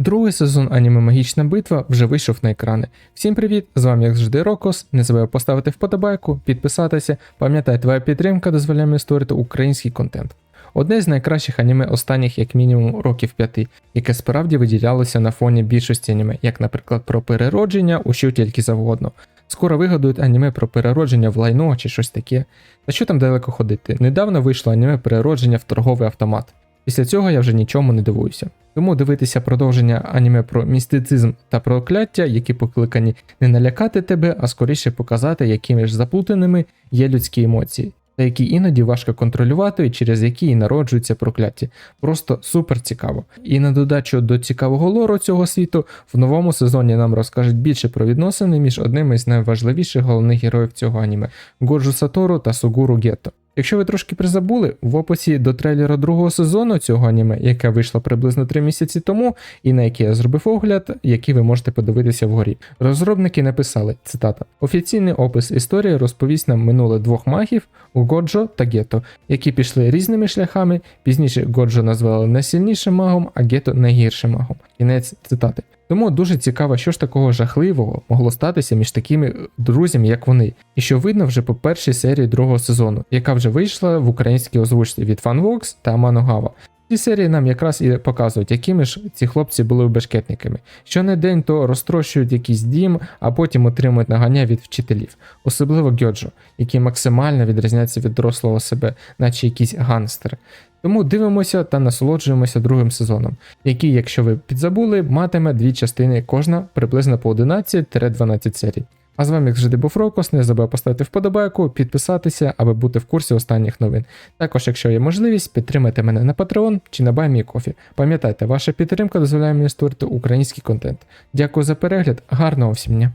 Другий сезон аніме Магічна битва вже вийшов на екрани. Всім привіт! З вами як завжди Рокос. Не забувай поставити вподобайку, підписатися. Пам'ятай, твоя підтримка дозволяє мені створити український контент. Одне з найкращих аніме останніх як мінімум років п'яти, яке справді виділялося на фоні більшості аніме, як, наприклад, про переродження, у що тільки завгодно. Скоро вигадують аніме про переродження в лайно чи щось таке. Та що там далеко ходити? Недавно вийшло аніме переродження в торговий автомат. Після цього я вже нічому не дивуюся. Тому дивитися продовження аніме про містицизм та прокляття, які покликані не налякати тебе, а скоріше показати, якими ж заплутаними є людські емоції, та які іноді важко контролювати і через які і народжуються прокляття. Просто супер цікаво. І на додачу до цікавого лору цього світу, в новому сезоні нам розкажуть більше про відносини між одними із найважливіших головних героїв цього аніме Годжу Сатору та Сугуру Гетто. Якщо ви трошки призабули, в описі до трейлера другого сезону цього аніме, яке вийшло приблизно 3 місяці тому, і на яке я зробив огляд, який ви можете подивитися вгорі. Розробники написали цитата: офіційний опис історії розповість нам минуле двох магів Годжо та Гето, які пішли різними шляхами. Пізніше Годжо назвали найсильнішим магом, а Гето найгіршим магом. Кінець цитати. Тому дуже цікаво, що ж такого жахливого могло статися між такими друзями, як вони, і що видно вже по першій серії другого сезону, яка вже вийшла в українській озвучці від FanVox та Маногава. Ці серії нам якраз і показують, якими ж ці хлопці були бешкетниками. Що не день то розтрощують якийсь дім, а потім отримують нагання від вчителів, особливо Гьоджо, який максимально відрізняється від дорослого себе, наче якийсь ганстер. Тому дивимося та насолоджуємося другим сезоном, який, якщо ви підзабули, матиме дві частини, кожна приблизно по 11-12 серій. А з вами, завжди, був Рокос, не забув поставити вподобайку, підписатися, аби бути в курсі останніх новин. Також, якщо є можливість, підтримайте мене на Patreon чи на BuyMeCoffee. Пам'ятайте, ваша підтримка дозволяє мені створити український контент. Дякую за перегляд, гарного всім дня!